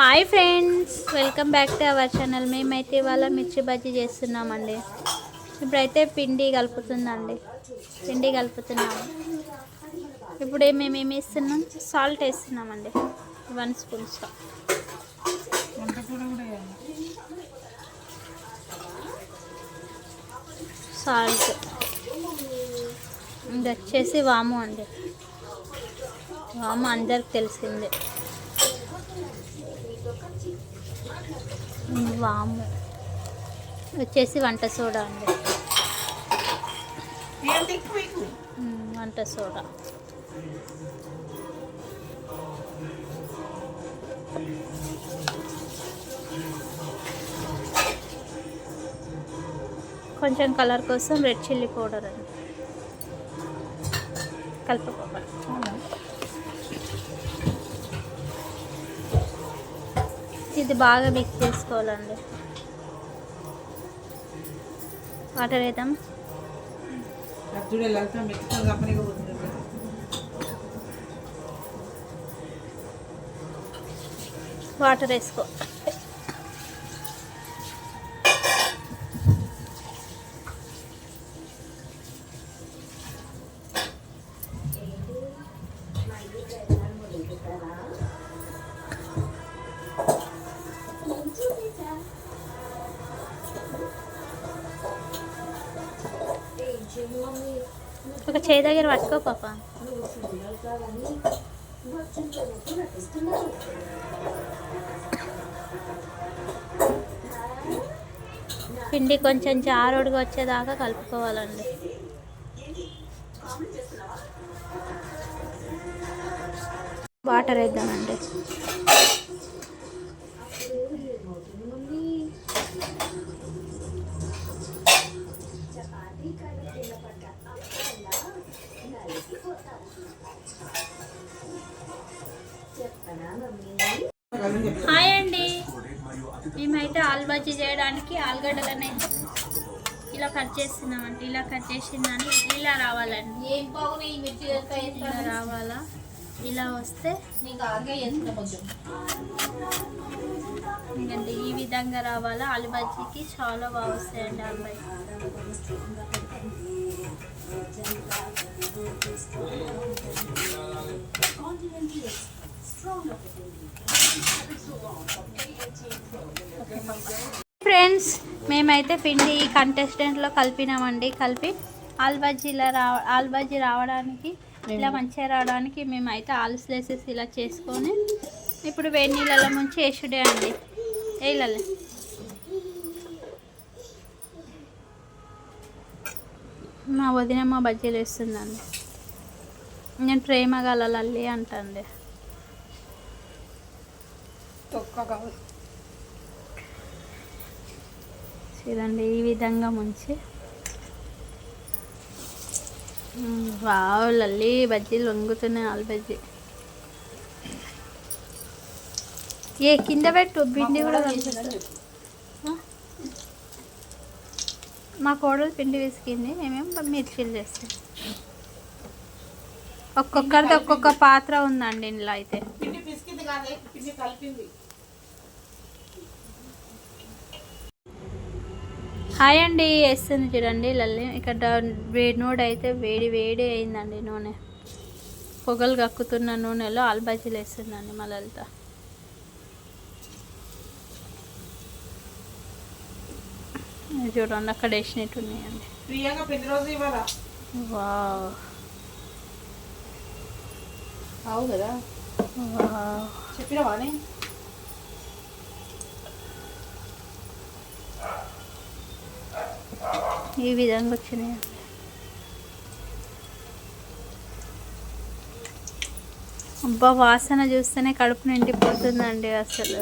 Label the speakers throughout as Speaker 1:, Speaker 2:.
Speaker 1: Hi friends welcome back to our channel. మేమైతే ఇవాళ మిర్చి బజ్జీ చేస్తున్నామండి. ఇప్పుడైతే పిండి కలుపుతుందండి. పిండి కలుపుతున్నాము. ఇప్పుడు మేమేమి వేస్తున్నాం? Salt వేస్తున్నామండి. One spoon salt. Salt. ఇది వచ్చేసి వాము అండి. వాము అందరికి తెలిసిందే. వాము. వచ్చేసి వంట సోడా అండి. వంట సోడా. కొంచెం కలర్ కోసం రెడ్ చిల్లీ పౌడర్ అండి. కలుపుకోవాలి ఇది బాగా మిక్స్ చేసుకోవాలండి. వాటర్ వేద్దాం. వాటర్ వేసుకో. ఒక చేయి దగ్గర పట్టుకో పాప. పిండి కొంచెం జారుడుగా వచ్చేదాకా కలుపుకోవాలండి. వాటర్ వేద్దామండి. హాయ్ అండి. మేమైతే ఆలుబజ్జీ చేయడానికి ఆలుగడ్డలను ఇలా కట్ చేస్తున్నామండి ఇలా కట్ చేసిందని ఇలా రావాలండి. ఇలా రావాలా? ఇలా వస్తే
Speaker 2: నీకు ఆగే వేసుకున్నా కొంచెం
Speaker 1: ఎందుకంటే ఈ విధంగా రావాలా? ఆలుబజ్జీకి చాలా బాగా వస్తాయండి ఫ్రెండ్స్ మేమైతే పిండి ఈ కంటెస్టెంట్లో కలిపినామండి. కలిపి ఆల్బజ్జీలా రా ఆల్బజ్జీ రావడానికి ఇలా మంచిగా రావడానికి మేమైతే ఆలు స్లైసెస్ ఇలా చేసుకొని ఇప్పుడు వేడి నీళ్ళలో ముంచి వేసుడే అండి. వేయాలి మా వదిన మా బజ్జీలు వేస్తుందండి. నేను ప్రేమ గల లల్లి అంటండి.
Speaker 3: తొక్క కావాలి.
Speaker 1: చూడండి ఈ విధంగా ముంచి. వావ్ లల్లి బజ్జీలు వంగుతున్నాయి ఆలు బజ్జీ. ఏ కింద పెట్టు పిండి కూడా కనిపిస్తుంది? మా కోడలు పిండి విసికింది మేమేం మిర్చీలు చేస్తాం. ఒక్కొక్కరిది ఒక్కొక్క పాత్ర ఉందండి ఇందులో అయితే. హాయ్ అండి వేస్తుంది చూడండి లల్లి. ఇక్కడ నూనె అయితే వేడి వేడి అయిందండి నూనె. పొగలు కక్కుతున్న నూనెలో ఆల్బజీలు వేస్తుందండి మా లలిత. చూడండి అక్కడ వేసినట్టు ఉన్నాయండి.
Speaker 3: ప్రియంగా పెళ్ళి రోజు ఇవ్వాల?
Speaker 1: వావ్.
Speaker 3: అవు కదా?
Speaker 1: వావ్.
Speaker 3: చెప్పినవానే
Speaker 1: ఈ విధంగా వచ్చినాయండి అబ్బా వాసన చూస్తేనే కడుపు నిండిపోతుందండి అసలు.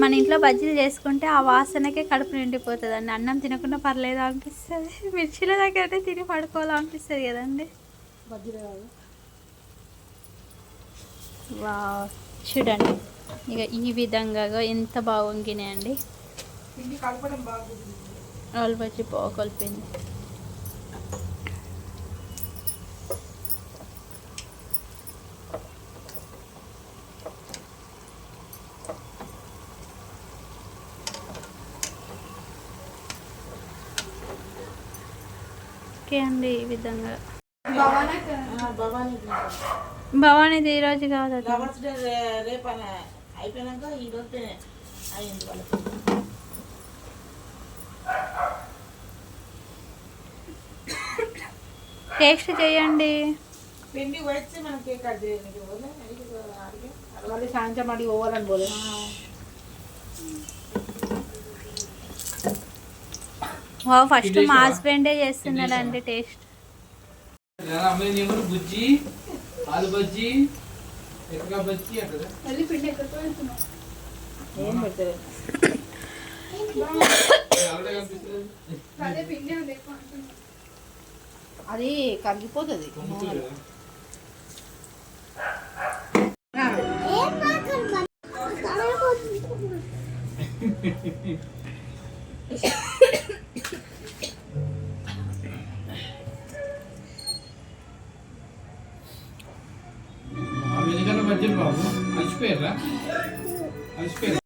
Speaker 1: మన ఇంట్లో బజ్జీలు చేసుకుంటే ఆ వాసనకే కడుపు నిండిపోతుంది అండి అన్నం తినకుండా పర్లేదు అనిపిస్తుంది. మిర్చిల దగ్గర తిని పడుకోవాలనిపిస్తుంది కదండి. వా చూడండి. ఇక ఈ విధంగా ఎంత బాగా వంగినాయండి
Speaker 3: పిండి కలపడం బాగుంది
Speaker 1: ఆలు బజ్జీ బాగా కలిపింది ఓకే అండి ఈ విధంగా. భవానీది ఈ రోజు కాదు
Speaker 3: అయిపోయినాక ఈ రోజు అయింది వాళ్ళకి.
Speaker 1: టేస్ట్ చేయండి.
Speaker 3: పిండి వచ్చి మనం కేక్ కట్ వాళ్ళు సాయంత్రం అడిగి పోవాలని పోలే
Speaker 1: వా ఫస్ట్ మా హస్బెండే చేస్తున్నాడండి టేస్ట్
Speaker 4: బుజ్జి ఆలు బజ్జి
Speaker 3: అది కరిగిపోతుంది.
Speaker 4: పొంగుతుంది